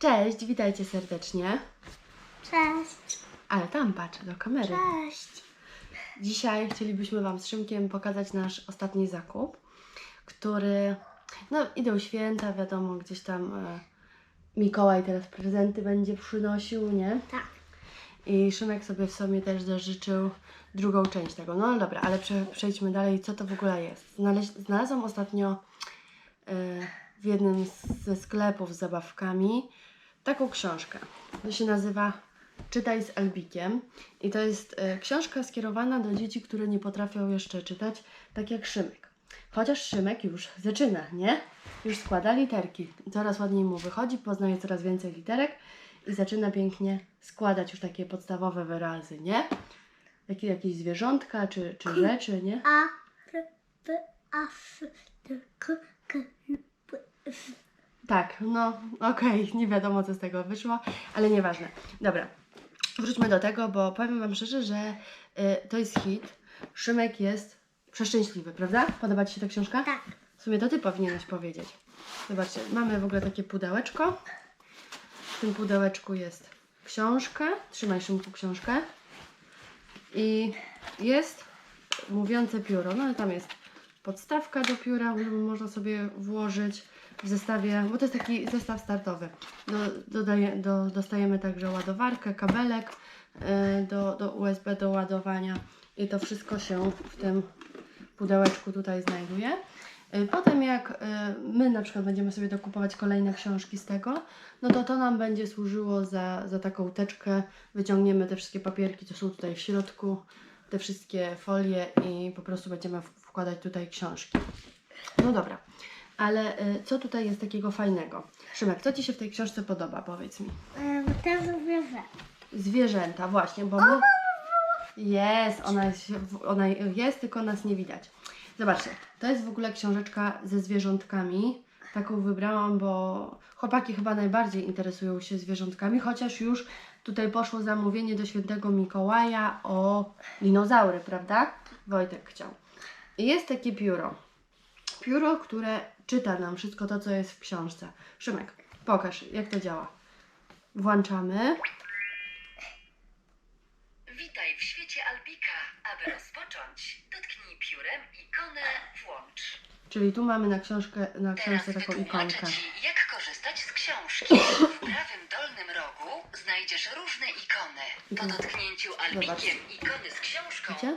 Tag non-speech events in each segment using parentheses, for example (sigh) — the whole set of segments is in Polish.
Cześć, witajcie serdecznie. Cześć. Ale tam patrzę do kamery. Cześć. Dzisiaj chcielibyśmy Wam z Szymkiem pokazać nasz ostatni zakup, który, no idą święta, wiadomo, gdzieś tam e, Mikołaj teraz prezenty będzie przynosił, nie? Tak. I Szymek sobie w sumie też zażyczył drugą część tego. No dobra, ale prze, przejdźmy dalej, co to w ogóle jest. Znaleź, znalazłam ostatnio e, w jednym z- ze sklepów z zabawkami taką książkę. To się nazywa Czytaj z Albikiem i to jest e, książka skierowana do dzieci, które nie potrafią jeszcze czytać, tak jak Szymek. Chociaż Szymek już zaczyna, nie? Już składa literki. Coraz ładniej mu wychodzi, poznaje coraz więcej literek i zaczyna pięknie składać już takie podstawowe wyrazy, nie? Jakie, jakieś zwierzątka czy, czy rzeczy, nie? A, r, b, a, f, d, k, k, n, p, f. Tak, no okej, nie wiadomo co z tego wyszło, ale nieważne. Dobra, wróćmy do tego, bo powiem Wam szczerze, że y, to jest hit. Szymek jest przeszczęśliwy, prawda? Podoba Ci się ta książka? Tak. W sumie to Ty powinieneś powiedzieć. Zobaczcie, mamy w ogóle takie pudełeczko. W tym pudełeczku jest książka. Trzymaj Szymku książkę. I jest mówiące pióro. No i tam jest podstawka do pióra, którą można sobie włożyć w zestawie, bo to jest taki zestaw startowy. Do, dodaje, do, dostajemy także ładowarkę, kabelek y, do, do USB do ładowania i to wszystko się w tym pudełeczku tutaj znajduje. Y, Potem jak y, my na przykład będziemy sobie dokupować kolejne książki z tego, no to to nam będzie służyło za, za taką teczkę. Wyciągniemy te wszystkie papierki, co są tutaj w środku, te wszystkie folie i po prostu będziemy wkładać tutaj książki. No dobra, ale y, co tutaj jest takiego fajnego? Szymek, co Ci się w tej książce podoba, powiedz mi? E, bo to zwierzę. Zwierzęta, właśnie, bo my... Jest, ona jest, ona jest, tylko nas nie widać. Zobaczcie, to jest w ogóle książeczka ze zwierzątkami. Taką wybrałam, bo chłopaki chyba najbardziej interesują się zwierzątkami, chociaż już tutaj poszło zamówienie do świętego Mikołaja o dinozaury, prawda? Wojtek chciał. I jest takie pióro. Pióro, które czyta nam wszystko to, co jest w książce. Szymek, pokaż, jak to działa. Włączamy. Witaj w świecie Albika. Aby rozpocząć, dotknij piórem ikonę włącz. Czyli tu mamy na książkę, na Teraz książce taką wytłumaczę ikonkę. Ci, jak korzystać z książki. (coughs) W prawym dolnym rogu znajdziesz różne ikony. Po dotknięciu albikiem ikony z książką Widzicie?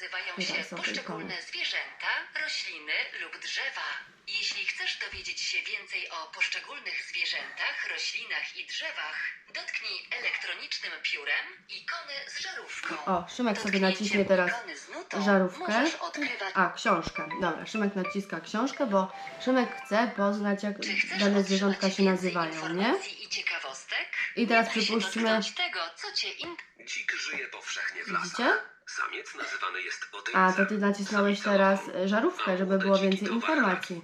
Nazywają się poszczególne zwierzęta, rośliny lub drzewa. Jeśli chcesz dowiedzieć się więcej o poszczególnych zwierzętach, roślinach i drzewach, dotknij elektronicznym piórem ikony z żarówką. O, Szymek sobie Dotknięciem naciśnie teraz ikony z nutą żarówkę. Możesz odkrywać A, książkę. Dobra, Szymek naciska książkę, bo Szymek chce poznać, jak Czy chcesz dane otrzymać zwierzątka się więcej nazywają, nie? informacji i ciekawostek? I teraz Nie się przypuśćmy- dotknąć tego, co cię in... Dzik żyje powszechnie w lasach. Widzicie? Samiec nazywany jest odyjcem. A, to ty nacisnąłeś Samica teraz e, żarówkę, żeby było więcej informacji.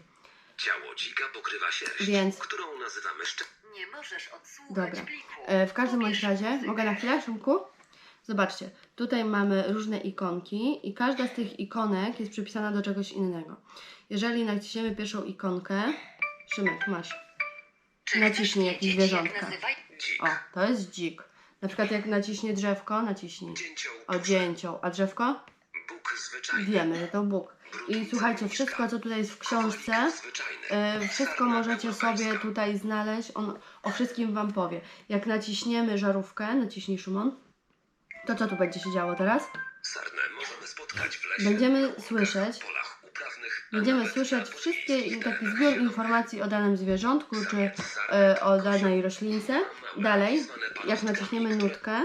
Ciało dzika pokrywa sierść, Więc- którą nazywamy szczep. Nie możesz odsłuchać Dobra. pliku. E, W każdym bądź Pobierz razie, muzykę. mogę na chwilę, Szymku? Zobaczcie, tutaj mamy różne ikonki i każda z tych ikonek jest przypisana do czegoś innego. Jeżeli naciśniemy pierwszą ikonkę, Szymek, masz. Czy naciśnij chcesz jakieś wiedzieć, zwierzątka. Jak nazywa... Dzik. O, to jest dzik. Na przykład jak naciśnie drzewko, naciśnij. Dzięcioł. O, dzięcioł. A drzewko? Bóg zwyczajny. Wiemy, że to Bóg. I słuchajcie, wszystko co tutaj jest w książce, e, wszystko możecie sobie tutaj znaleźć. On o wszystkim Wam powie. Jak naciśniemy żarówkę, naciśnij Szymon, to co tu będzie się działo teraz? Sarnę możemy spotkać w lesie. Będziemy słyszeć- Będziemy słyszeć wszystkie taki zbiór informacji o danym zwierzątku, czy to o danej roślince. Dalej, jak naciśniemy nutkę,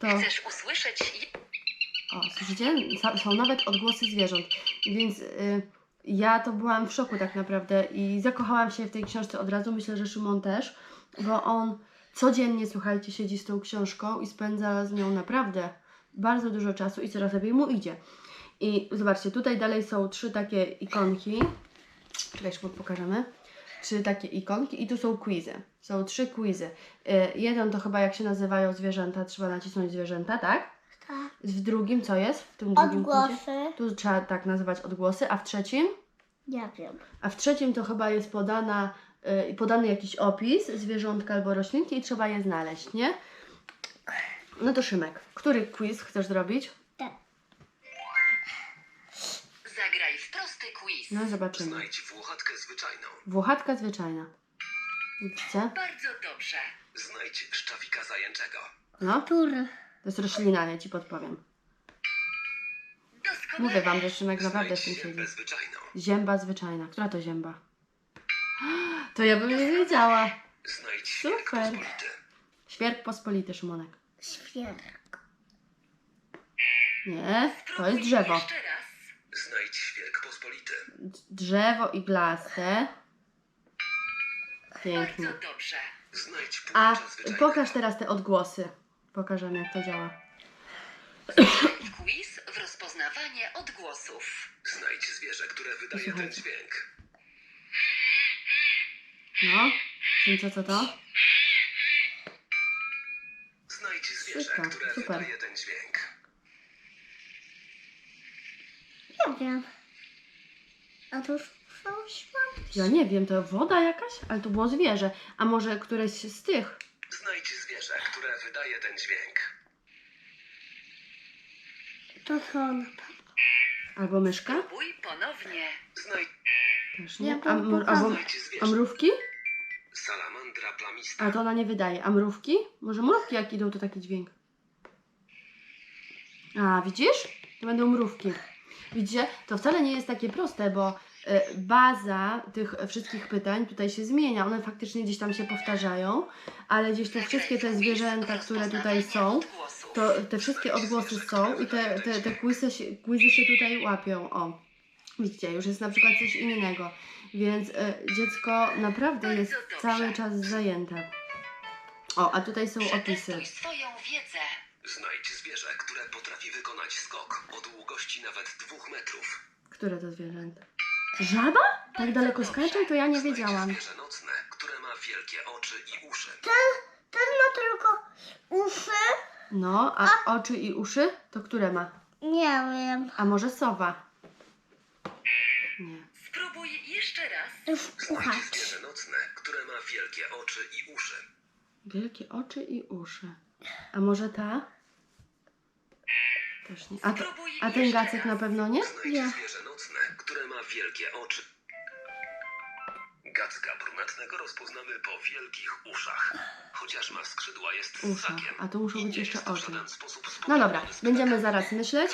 to Chcesz usłyszeć... O, słyszycie? Są nawet odgłosy zwierząt. Więc y, ja to byłam w szoku tak naprawdę i zakochałam się w tej książce od razu. Myślę, że Szymon też, bo on codziennie, słuchajcie, siedzi z tą książką i spędza z nią naprawdę bardzo dużo czasu i coraz lepiej mu idzie. I zobaczcie, tutaj dalej są trzy takie ikonki. Czekaj, Szymon, pokażemy. Trzy takie ikonki i tu są quizy. Są trzy quizy. Y, jeden to chyba jak się nazywają zwierzęta, trzeba nacisnąć zwierzęta, tak? Tak. W drugim co jest? W tym drugim quizie? Odgłosy. Tu trzeba tak nazywać odgłosy, a w trzecim? Nie wiem. A w trzecim to chyba jest podana y, podany jakiś opis zwierzątka albo roślinki i trzeba je znaleźć, nie? No to Szymek, który quiz chcesz zrobić? Tak. Zagraj w prosty quiz. No zobaczymy. Znajdź włochatkę zwyczajną. Włochatka zwyczajna. Widzicie? Bardzo dobrze. Znajdź szczawika zajęczego. No, Który? to jest roślina, ja Ci podpowiem. Doskonale. Mówię Wam, że Szymek naprawdę w Znajdź tym siedzi. ziębę zwyczajną. Zięba zwyczajna. Która to zięba? (gasps) To ja bym nie wiedziała. Znajdź świerk Super. pospolity. Świerk pospolity, Szymonek. Świerk. Nie, to Spróbuj jest drzewo. Jeszcze raz. Znajdź świerk pospolity. Drzewo iglaste. Pięknie. Bardzo dobrze. Znajdź A zwyczajnego. pokaż teraz te odgłosy. Pokażemy, jak to działa. Zagraj w quiz w rozpoznawanie odgłosów. Znajdź zwierzę, które wydaje ten Słuchajcie. dźwięk. No, Szymcio, co to? Znajdź zwierzę, Super, które super. wydaje ten dźwięk. Nie wiem. A to już szłam. Ja nie wiem, to woda jakaś? Ale to było zwierzę. A może któreś z tych? Znajdź zwierzę, które wydaje ten dźwięk. To są. Albo myszka? Spróbuj ponownie. Znajdź, Też nie. A, mr- albo, znajdź a zwierzę. mrówki? Salamandra plamista. A to ona nie wydaje. A mrówki? Może mrówki jak idą, to taki dźwięk. A, widzisz? To będą mrówki. Widzicie? To wcale nie jest takie proste, bo e, baza tych wszystkich pytań tutaj się zmienia. One faktycznie gdzieś tam się powtarzają, ale gdzieś te wszystkie te zwierzęta, które tutaj są, to te wszystkie odgłosy są i te, te, te quizy, się, quizy się tutaj łapią. O, widzicie, już jest na przykład coś innego. Więc e, dziecko naprawdę jest cały czas zajęte. O, a tutaj są opisy. Znajdź zwierzę, które potrafi wykonać skok o długości nawet dwóch metrów. Które to zwierzęta? Żaba? Tak daleko skacze? To ja nie Znajdź wiedziałam. zwierzę nocne, które ma wielkie oczy i uszy. Ten ma tylko uszy? No, a oczy i uszy? To które ma? Nie wiem. A może sowa? Nie. Spróbuj jeszcze raz. Znajdź zwierzę nocne, które ma wielkie oczy i uszy. Wielkie oczy i uszy. A może ta? Też nie. A, to, a ten gacek na pewno nie? Nie. zwierzę nocne, które ma wielkie oczy. Gacka brunatnego rozpoznamy po wielkich uszach. Chociaż ma skrzydła, jest ssakiem. A to muszą być nie jeszcze oczy. No dobra, będziemy zaraz myśleć.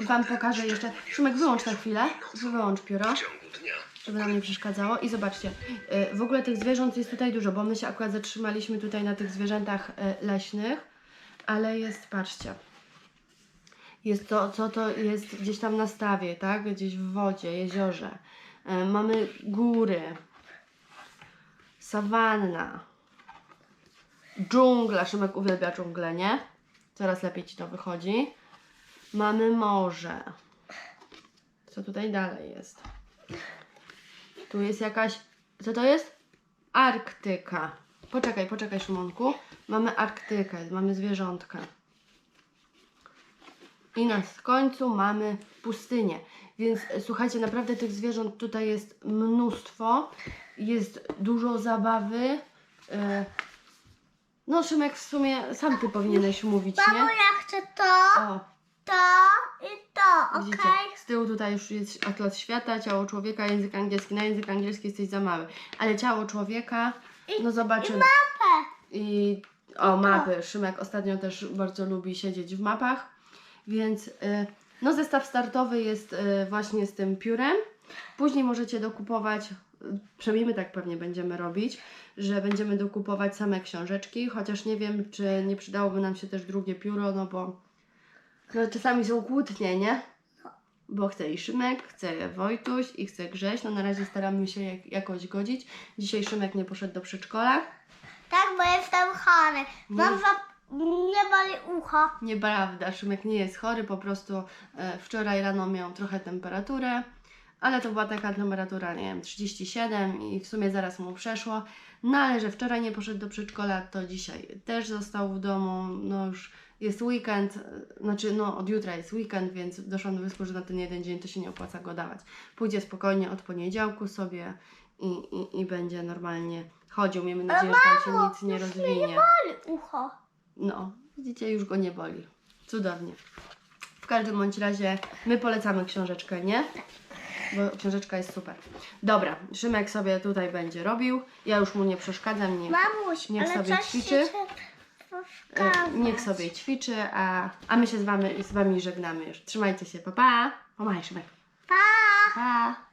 I Wam pokażę jeszcze. Szymek, wyłącz na chwilę. Wyłącz pióro. W ciągu dnia żeby nam nie przeszkadzało. I zobaczcie, y, w ogóle tych zwierząt jest tutaj dużo, bo my się akurat zatrzymaliśmy tutaj na tych zwierzętach y, leśnych, ale jest, patrzcie, jest to, co to jest gdzieś tam na stawie, tak? Gdzieś w wodzie, jeziorze. Y, Mamy góry, sawanna, dżungla. Szymek uwielbia dżunglę, nie? Coraz lepiej ci to wychodzi. Mamy morze. Co tutaj dalej jest? Tu jest jakaś. Co to jest? Arktyka. Poczekaj, poczekaj, Szymonku. Mamy Arktykę, mamy zwierzątka. I na końcu mamy pustynię. Więc e, słuchajcie, naprawdę tych zwierząt tutaj jest mnóstwo. Jest dużo zabawy. E, No, Szymek, w sumie sam ty powinieneś mówić, Mamo, nie? ja chcę to, O, to i to, okej? Widzicie, z tyłu tutaj już jest atlas świata, ciało człowieka, język angielski. Na język angielski jesteś za mały. Ale ciało człowieka, no zobaczymy. Mapę. I o, mapy. Szymek ostatnio też bardzo lubi siedzieć w mapach. Więc y, no zestaw startowy jest y, właśnie z tym piórem. Później możecie dokupować, y, przynajmniej my tak pewnie będziemy robić, że będziemy dokupować same książeczki, chociaż nie wiem, czy nie przydałoby nam się też drugie pióro, no bo no, czasami są kłótnie, nie? Bo chce i Szymek, chce Wojtuś i chce Grześ. No na razie staramy się jak, jakoś godzić. Dzisiaj Szymek nie poszedł do przedszkola. Tak, bo jestem chory. Mam za... Nie boli ucho. Nieprawda, Szymek nie jest chory, po prostu e, wczoraj rano miał trochę temperaturę, ale to była taka temperatura, nie wiem, 37 i w sumie zaraz mu przeszło. No ale że wczoraj nie poszedł do przedszkola, to dzisiaj też został w domu. No już jest weekend, e, znaczy no od jutra jest weekend, więc doszłam do wniosku, że na ten jeden dzień to się nie opłaca go dawać. Pójdzie spokojnie od poniedziałku sobie i, i, i będzie normalnie chodził. Miejmy nadzieję, że tam się nic nie rozwinie. Ale ucho. No, widzicie, już go nie boli. Cudownie. W każdym bądź razie my polecamy książeczkę, nie? Bo książeczka jest super. Dobra, Szymek sobie tutaj będzie robił. Ja już mu nie przeszkadzam, nie, Mamuś, Niech ale sobie coś ćwiczy. się e, niech sobie ćwiczy, a, a my się z wami, z wami żegnamy już. Trzymajcie się, pa pa! Pomachaj Szymek. Pa! Pa!